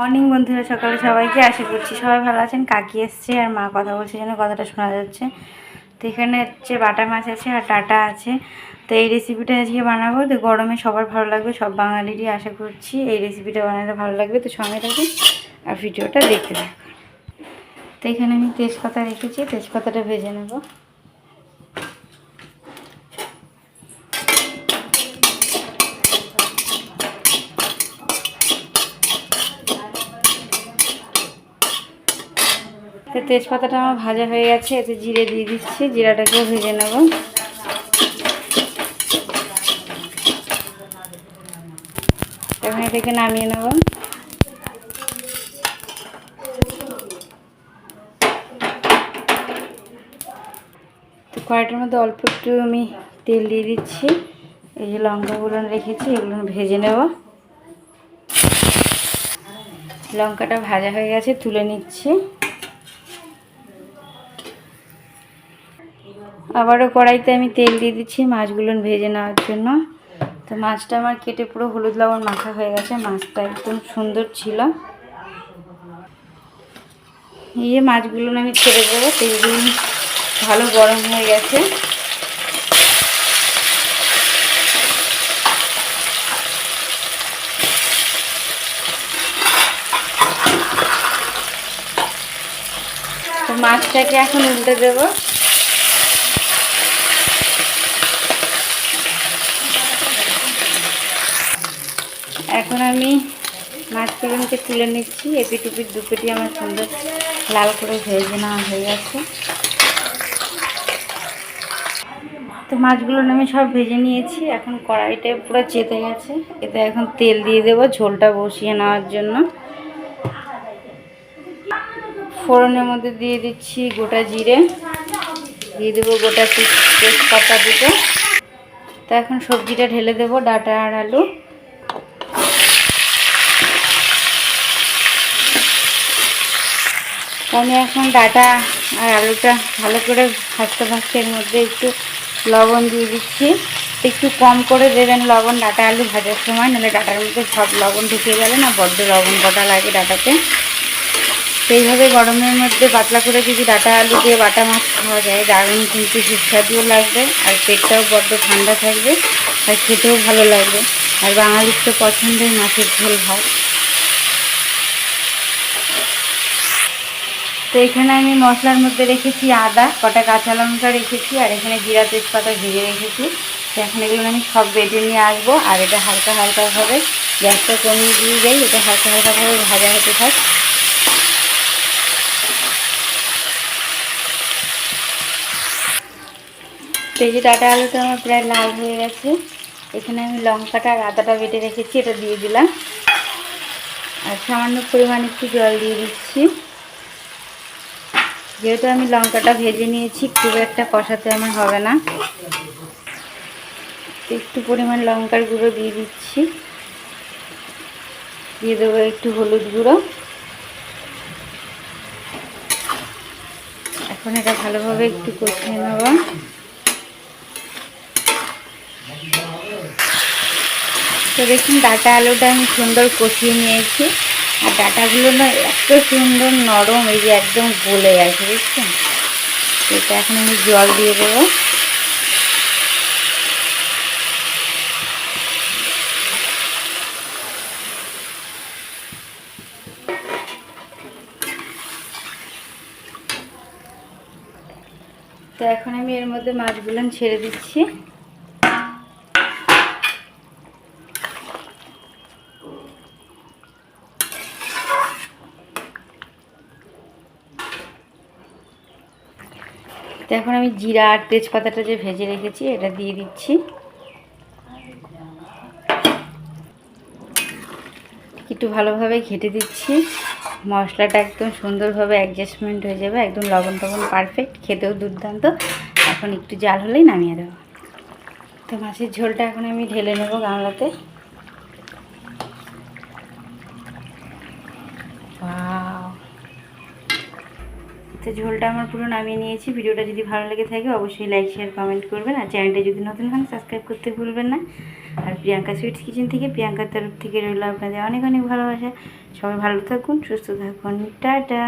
Morning বন্ধুরা, সকালে সবাইকে আশা করছি সবাই ভালো আছেন। কাকি এসছে আর মা কথা বলছে যেন, কথাটা শোনা যাচ্ছে। তো এখানে হচ্ছে বাটা মাছ আছে আর টাটা আছে। তো এই রেসিপিটা আজকে বানাবো। তো গরমে সবার ভালো লাগবে, সব বাঙালিরই আশা করছি এই রেসিপিটা বানাতে ভালো লাগবে। তো সঙ্গে থাকুন আর ভিডিওটা দেখতে থাকুন। তো এখানে আমি তেজপাতা রেখেছি, তেজপাতাটা ভেজে নেব। তো তেজপাতাটা আমার ভাজা হয়ে গেছে, এতে জিরে দিয়ে দিচ্ছি, জিরাটাকেও ভেজে নেব। এখন এটাকে নামিয়ে নেব। তো কড়াইটার মধ্যে অল্প একটু আমি তেল দিয়ে দিচ্ছি। এই যে লঙ্কাগুলো রেখেছি, এগুলো ভেজে নেব। লঙ্কাটা ভাজা হয়ে গেছে, তুলে নিচ্ছি। আবারও কড়াইতে আমি তেল দিয়ে দিচ্ছি মাছগুলো ভেজে নেওয়ার জন্য। তো মাছটা আমার কেটে পুরো হলুদ লবণ মাখা হয়ে গেছে, মাছটা একদম সুন্দর ছিল। এই মাছগুলো আমি ছেড়ে দেবো, তেলগুলো ভালো গরম হয়ে গেছে। মাছটাকে এখন উল্টে দেবো। এখন আমি মাছ পেগুনকে তুলে নিচ্ছি। এপি টুপির দুপেটি আমার সুন্দর লাল করে ভেজে নেওয়া হয়ে গেছে। তো মাছগুলো আমি সব ভেজে নিয়েছি। এখন কড়াইটা পুরো চেতে গেছে। এতে এখন তেল দিয়ে দেবো ঝোলটা বসিয়ে নেওয়ার জন্য। ফোড়নের মধ্যে দিয়ে দিচ্ছি গোটা জিরে। দিয়ে দেবো গোটা তেজপাতা দুটো। তো এখন সবজিটা ঢেলে দেবো ডাটা আর আলু। আমি এখন ডাটা আর আলুটা ভালো করে ভাজতে ভাজতে এর মধ্যে একটু লবণ দিয়ে দিচ্ছি। একটু কম করে দেবেন লবণ ডাটা আলু ভাজার সময়, নাহলে ডাটার মধ্যে সব লবণ ঢুকে গেলে না, বড্ড লবণ কটা লাগে ডাটাতে। সেইভাবে গরমের মধ্যে পাতলা করে যদি ডাটা আলু দিয়ে বাটা মাছ খাওয়া যায়, দারুণ কিন্তু সুস্বাদুও লাগবে আর পেটটাও বড্ড ঠান্ডা থাকবে আর খেতেও ভালো লাগবে। আর বাঙালির তো পছন্দের মাছের ঝোল ভাত। তো এখানে আমি মশলার মধ্যে রেখেছি আদা, কটা কাঁচা লঙ্কা রেখেছি, আর এখানে জিরা তেজপাতা ভেজে রেখেছি। তো এখন এগুলো আমি সব বেটে নিয়ে আসব, আর এটা হালকা হালকাভাবে গ্যাসটা কমিয়ে দিয়ে যাই এটা হালকা হালকাভাবে ভাজা হতে থাক। যে ডাটা আলুটা আমার প্রায় লাল হয়ে গেছে, এখানে আমি লঙ্কাটা আর আদাটা বেটে রেখেছি, এটা দিয়ে দিলাম। আর সামান্য পরিমাণ একটু জল দিয়ে দিচ্ছি। যেহেতু আমি লঙ্কাটা ভেজে নিয়েছি, খুব একটা কষাতে আমার হবে না। একটু পরিমাণ লঙ্কার গুঁড়ো দিয়ে দিচ্ছি। দিয়ে দেবো একটু হলুদ গুঁড়ো। এখন এটা ভালোভাবে একটু কষিয়ে নেব। তো দেখুন, ডাটা আলুটা আমি সুন্দর কষিয়ে নিয়েছি। আর ডাটাগুলো না এত সুন্দর নরম, এই যে একদম গলে গেছে বুঝছেন এটা এখন আমি জল দিয়ে দেবো। তো এখন আমি এর মধ্যে মাছগুলো ছেড়ে দিচ্ছি। তো এখন আমি জিরা আর তেজপাতাটা যে ভেজে রেখেছি, এটা দিয়ে দিচ্ছি। একটু ভালোভাবে ঘেটে দিচ্ছি। মশলাটা একদম সুন্দরভাবে অ্যাডজাস্টমেন্ট হয়ে যাবে, একদম লবণ টবণ পারফেক্ট খেতেও দুর্দান্ত। এখন একটু জাল হলেই নামিয়ে দেবো। তো মাছের ঝোলটা এখন আমি ঢেলে নেব গামলাতে। তো ঝোলটা আমার পুরো নামিয়ে নিয়েছি। ভিডিওটা যদি ভালো লেগে থাকে, অবশ্যই লাইক শেয়ার কমেন্ট করবেন। আর চ্যানেলটা যদি নতুন হন সাবস্ক্রাইব করতে ভুলবেন না। আর প্রিয়াঙ্কা সুইটস কিচেন থেকে প্রিয়াঙ্কার তরফ থেকে রইল আপনাদের অনেক অনেক ভালোবাসা। সবাই ভালো থাকুন, সুস্থ থাকুন। টাটা!